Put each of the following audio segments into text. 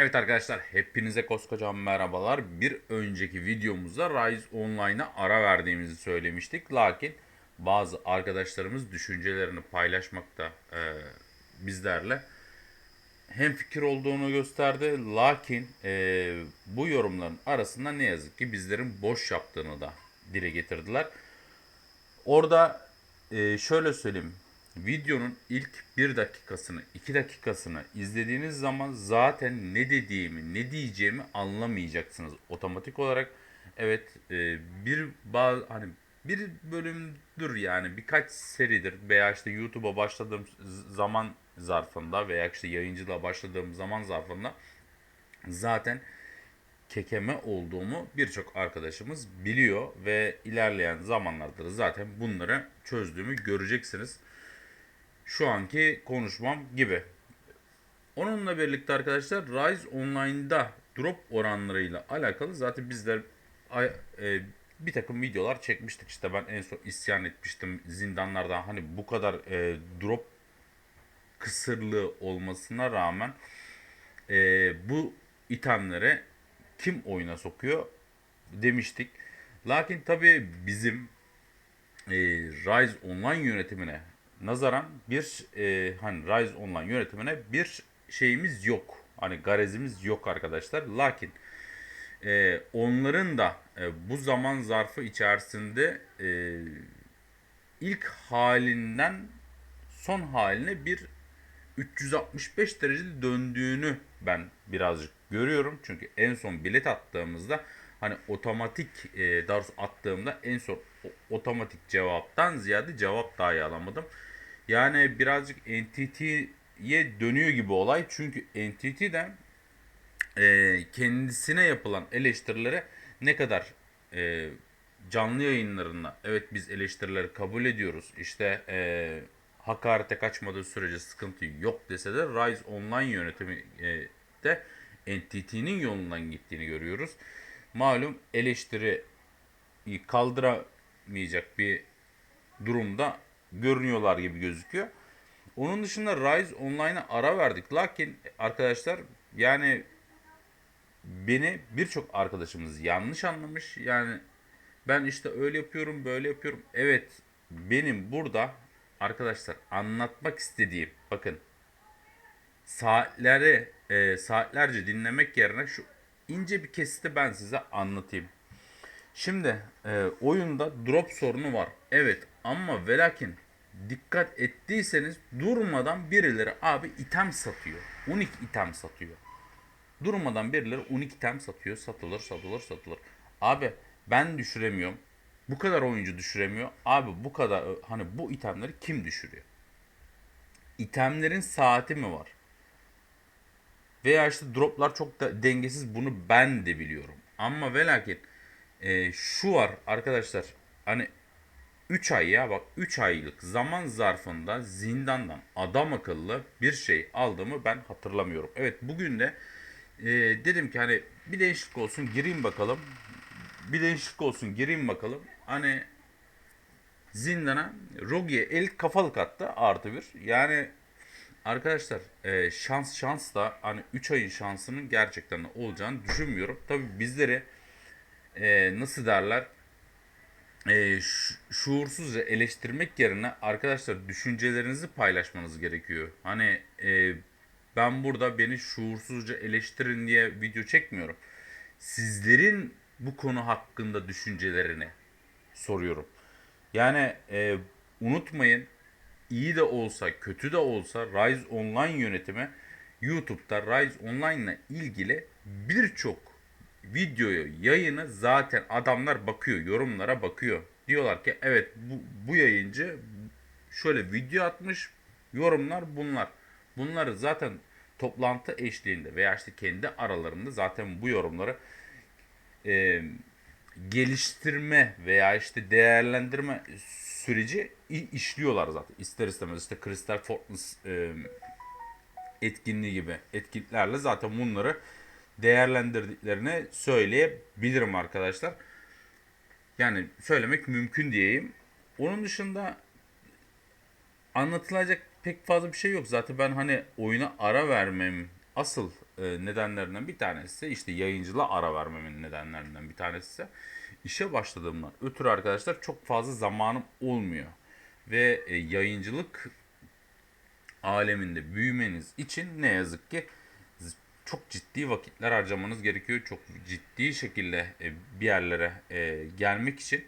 Evet arkadaşlar hepinize koskocaman merhabalar. Bir önceki videomuzda Rise Online'a ara verdiğimizi söylemiştik. Lakin bazı arkadaşlarımız düşüncelerini paylaşmakta e, bizlerle hem fikir olduğunu gösterdi. Lakin e, bu yorumların arasında ne yazık ki bizlerin boş yaptığını da dile getirdiler. Orada e, şöyle söyleyeyim. Videonun ilk bir dakikasını, iki dakikasını izlediğiniz zaman zaten ne dediğimi, ne diyeceğimi anlamayacaksınız otomatik olarak. Evet, e, bir bazı hani bir bölümdür yani birkaç seridir veya işte YouTube'a başladığım zaman zarfında veya işte yayıncılığa başladığım zaman zarfında zaten kekeme olduğumu birçok arkadaşımız biliyor ve ilerleyen zamanlarda da zaten bunları çözdüğümü göreceksiniz. Şu anki konuşmam gibi. Onunla birlikte arkadaşlar Rise Online'da drop oranlarıyla alakalı zaten bizler e, bir takım videolar çekmiştik. İşte ben en son isyan etmiştim zindanlardan hani bu kadar e, drop kısırlığı olmasına rağmen e, bu itemleri kim oyuna sokuyor demiştik. Lakin tabii bizim Rise Online yönetimine nazaran bir e, hani Rise Online yönetimine bir şeyimiz yok. Hani garezimiz yok arkadaşlar. Lakin e, onların da e, bu zaman zarfı içerisinde e, ilk halinden son haline bir 365 derecede döndüğünü ben birazcık görüyorum. Çünkü en son bilet attığımızda hani otomatik e, daha attığımda en son otomatik cevaptan ziyade cevap dahi alamadım. Yani birazcık NTT'ye dönüyor gibi olay. Çünkü NTT'den e, kendisine yapılan eleştirilere ne kadar e, canlı yayınlarında evet biz eleştirileri kabul ediyoruz. İşte e, hakarete kaçmadığı sürece sıkıntı yok dese de Rise Online yönetimi e, de NTT'nin yolundan gittiğini görüyoruz. Malum eleştiri kaldıramayacak bir durumda görünüyorlar gibi gözüküyor. Onun dışında Rise Online'a ara verdik. Lakin arkadaşlar yani beni birçok arkadaşımız yanlış anlamış. Yani ben işte öyle yapıyorum, böyle yapıyorum. Evet, benim burada arkadaşlar anlatmak istediğim bakın saatleri e, saatlerce dinlemek yerine şu ince bir kesiti ben size anlatayım. Şimdi e, oyunda drop sorunu var. Evet ama ve lakin dikkat ettiyseniz durmadan birileri abi item satıyor. Unik item satıyor. Durmadan birileri unik item satıyor. Satılır, satılır, satılır. Abi ben düşüremiyorum. Bu kadar oyuncu düşüremiyor. Abi bu kadar hani bu itemleri kim düşürüyor? İtemlerin saati mi var? Veya işte droplar çok da dengesiz bunu ben de biliyorum. Ama ve lakin e, şu var arkadaşlar hani 3 ay ya bak 3 aylık zaman zarfında zindandan adam akıllı bir şey aldığımı ben hatırlamıyorum. Evet bugün de e, dedim ki hani bir değişiklik olsun gireyim bakalım. Bir değişiklik olsun gireyim bakalım. Hani zindana Rogi'ye el kafalık attı artı bir. Yani arkadaşlar e, şans şans da hani 3 ayın şansının gerçekten olacağını düşünmüyorum. Tabi bizleri e, nasıl derler e, şu- şuursuzca eleştirmek yerine arkadaşlar düşüncelerinizi paylaşmanız gerekiyor. Hani e, ben burada beni şuursuzca eleştirin diye video çekmiyorum. Sizlerin bu konu hakkında düşüncelerini soruyorum. Yani e, unutmayın iyi de olsa kötü de olsa Rise Online yönetimi YouTube'da Rise Online ile ilgili birçok videoyu, yayını zaten adamlar bakıyor, yorumlara bakıyor. Diyorlar ki evet bu, bu yayıncı şöyle video atmış, yorumlar bunlar. Bunları zaten toplantı eşliğinde veya işte kendi aralarında zaten bu yorumları e, geliştirme veya işte değerlendirme süreci işliyorlar zaten. İster istemez işte Crystal Fortress e, etkinliği gibi etkinliklerle zaten bunları değerlendirdiklerini söyleyebilirim arkadaşlar. Yani söylemek mümkün diyeyim. Onun dışında anlatılacak pek fazla bir şey yok. Zaten ben hani oyuna ara vermem asıl e, nedenlerinden bir tanesi işte yayıncılığa ara vermemin nedenlerinden bir tanesi ise işe başladığımdan ötürü arkadaşlar çok fazla zamanım olmuyor. Ve e, yayıncılık aleminde büyümeniz için ne yazık ki çok ciddi vakitler harcamanız gerekiyor. Çok ciddi şekilde e, bir yerlere e, gelmek için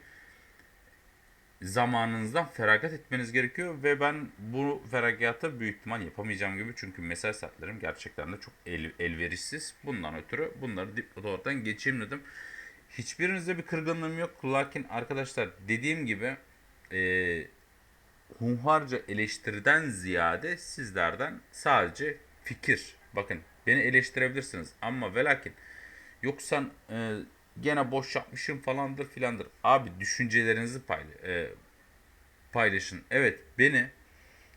zamanınızdan feragat etmeniz gerekiyor ve ben bu feragatı büyük ihtimal yapamayacağım gibi çünkü mesai saatlerim gerçekten de çok el, elverişsiz. Bundan ötürü bunları dipnot olaraktan geçeyim dedim. Hiçbirinizde bir kırgınlığım yok. Lakin arkadaşlar dediğim gibi e, hunharca eleştiriden ziyade sizlerden sadece fikir. Bakın beni eleştirebilirsiniz ama ve lakin yoksa e, gene boş yapmışım falandır filandır. Abi düşüncelerinizi payla, e, paylaşın. Evet beni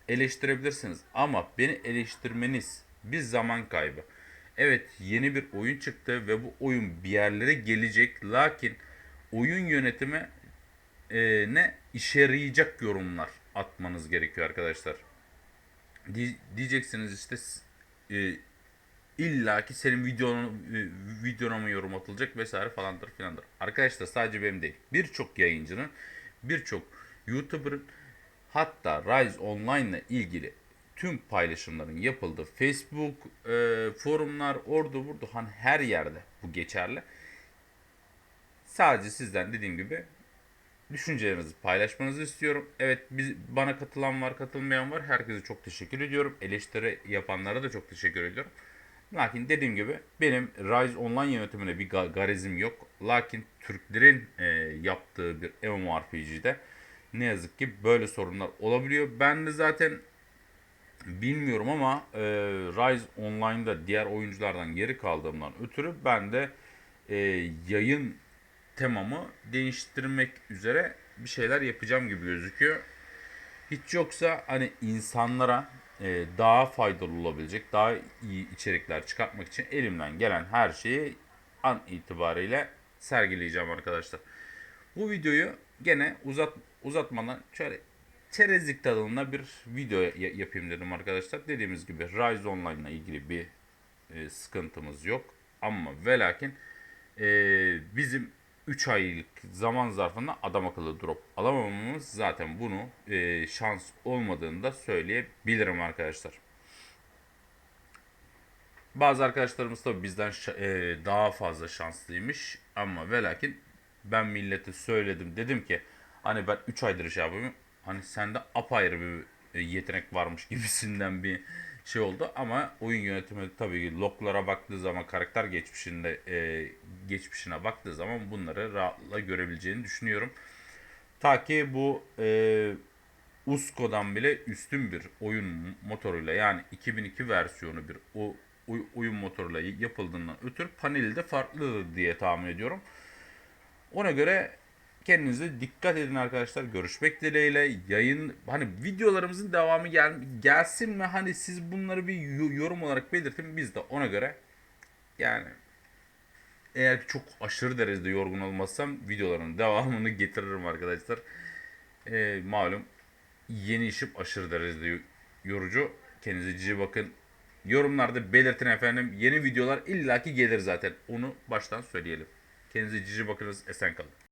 eleştirebilirsiniz ama beni eleştirmeniz bir zaman kaybı. Evet yeni bir oyun çıktı ve bu oyun bir yerlere gelecek. Lakin oyun yönetimi e, ne işe yarayacak yorumlar atmanız gerekiyor arkadaşlar. Di- diyeceksiniz işte e, illa ki senin videonu e, videona mı yorum atılacak vesaire falandır filandır. Arkadaşlar sadece benim değil. Birçok yayıncının, birçok YouTuber'ın hatta Rise Online ile ilgili tüm paylaşımların yapıldığı Facebook, e, forumlar, orada burada hani her yerde bu geçerli. Sadece sizden dediğim gibi düşüncelerinizi paylaşmanızı istiyorum. Evet biz bana katılan var, katılmayan var. Herkese çok teşekkür ediyorum. Eleştiri yapanlara da çok teşekkür ediyorum. Lakin dediğim gibi benim Rise Online yönetimine bir ga- garizim yok. Lakin Türklerin e, yaptığı bir MMORPG'de ne yazık ki böyle sorunlar olabiliyor. Ben de zaten bilmiyorum ama e, Rise Online'da diğer oyunculardan geri kaldığımdan ötürü ben de e, yayın temamı değiştirmek üzere bir şeyler yapacağım gibi gözüküyor. Hiç yoksa hani insanlara e, daha faydalı olabilecek, daha iyi içerikler çıkartmak için elimden gelen her şeyi an itibariyle sergileyeceğim arkadaşlar. Bu videoyu gene uzat uzatmadan şöyle çerezlik tadında bir video ya- yapayım dedim arkadaşlar. Dediğimiz gibi Rise Online ile ilgili bir e, sıkıntımız yok. Ama ve lakin e, bizim 3 aylık zaman zarfında adam akıllı drop alamamamız zaten bunu e, şans olmadığını da söyleyebilirim arkadaşlar. Bazı arkadaşlarımız tabi bizden e, daha fazla şanslıymış ama ve lakin ben millete söyledim dedim ki hani ben 3 aydır iş yapıyorum hani sende apayrı bir e, yetenek varmış gibisinden bir şey oldu ama oyun yönetimi tabii ki loglara baktığı zaman karakter geçmişinde e, geçmişine baktığı zaman bunları rahatlıkla görebileceğini düşünüyorum. Ta ki bu e, Usko'dan bile üstün bir oyun motoruyla yani 2002 versiyonu bir o oy- oyun motoruyla yapıldığından ötürü paneli de farklıdır diye tahmin ediyorum. Ona göre kendinize dikkat edin arkadaşlar. Görüşmek dileğiyle. Yayın hani videolarımızın devamı gel, gelsin mi? Hani siz bunları bir yo- yorum olarak belirtin. Biz de ona göre yani eğer çok aşırı derecede yorgun olmazsam videoların devamını getiririm arkadaşlar. Ee, malum yeni işim aşırı derecede yo- yorucu. Kendinize cici bakın. Yorumlarda belirtin efendim. Yeni videolar illaki gelir zaten. Onu baştan söyleyelim. Kendinize cici bakınız. Esen kalın.